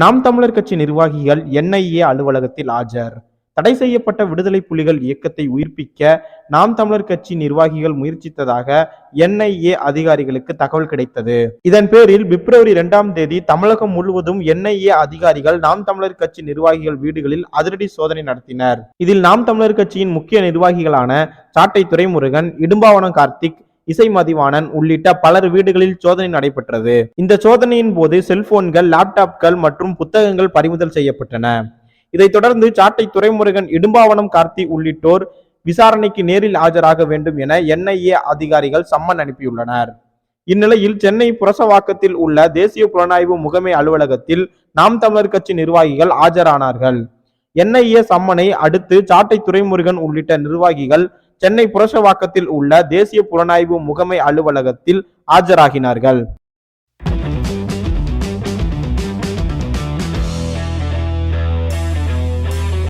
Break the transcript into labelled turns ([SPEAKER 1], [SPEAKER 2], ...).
[SPEAKER 1] நாம் தமிழர் கட்சி நிர்வாகிகள் என்ஐஏ அலுவலகத்தில் ஆஜர். தடை செய்யப்பட்ட விடுதலை புலிகள் இயக்கத்தை உயிர்ப்பிக்க நாம் தமிழர் கட்சி நிர்வாகிகள் முயற்சித்ததாக என்ஐஏ அதிகாரிகளுக்கு தகவல் கிடைத்தது. இதன் பேரில் பிப்ரவரி இரண்டாம் தேதி தமிழகம் முழுவதும் என்ஐஏ அதிகாரிகள் நாம் தமிழர் கட்சி நிர்வாகிகள் வீடுகளில் அதிரடி சோதனை நடத்தினர். இதில் நாம் தமிழர் கட்சியின் முக்கிய நிர்வாகிகளான சாட்டை துரைமுருகன் இடும்பாவனம் கார்த்திக் இசை மதிவாணன் உள்ளிட்ட பலர் வீடுகளில் சோதனை நடைபெற்றது. இந்த சோதனையின் போது செல்போன்கள் லேப்டாப்கள் மற்றும் புத்தகங்கள் பறிமுதல் செய்யப்பட்டன. இதைத் தொடர்ந்து சாட்டை துரைமுருகன் இடும்பாவனம் கார்த்தி உள்ளிட்டோர் விசாரணைக்கு நேரில் ஆஜராக வேண்டும் என என்ஐஏ அதிகாரிகள் சம்மன் அனுப்பியுள்ளனர். இந்நிலையில் சென்னை புரசவாக்கத்தில் உள்ள தேசிய புலனாய்வு முகமை அலுவலகத்தில் நாம் தமிழர் கட்சி நிர்வாகிகள் ஆஜரானார்கள். என்ஐஏ சம்மனை அடுத்து சாட்டை துரைமுருகன் உள்ளிட்ட நிர்வாகிகள் சென்னை புரசவாக்கத்தில் உள்ள தேசிய புலனாய்வு முகமை அலுவலகத்தில் ஆஜராகினார்கள்.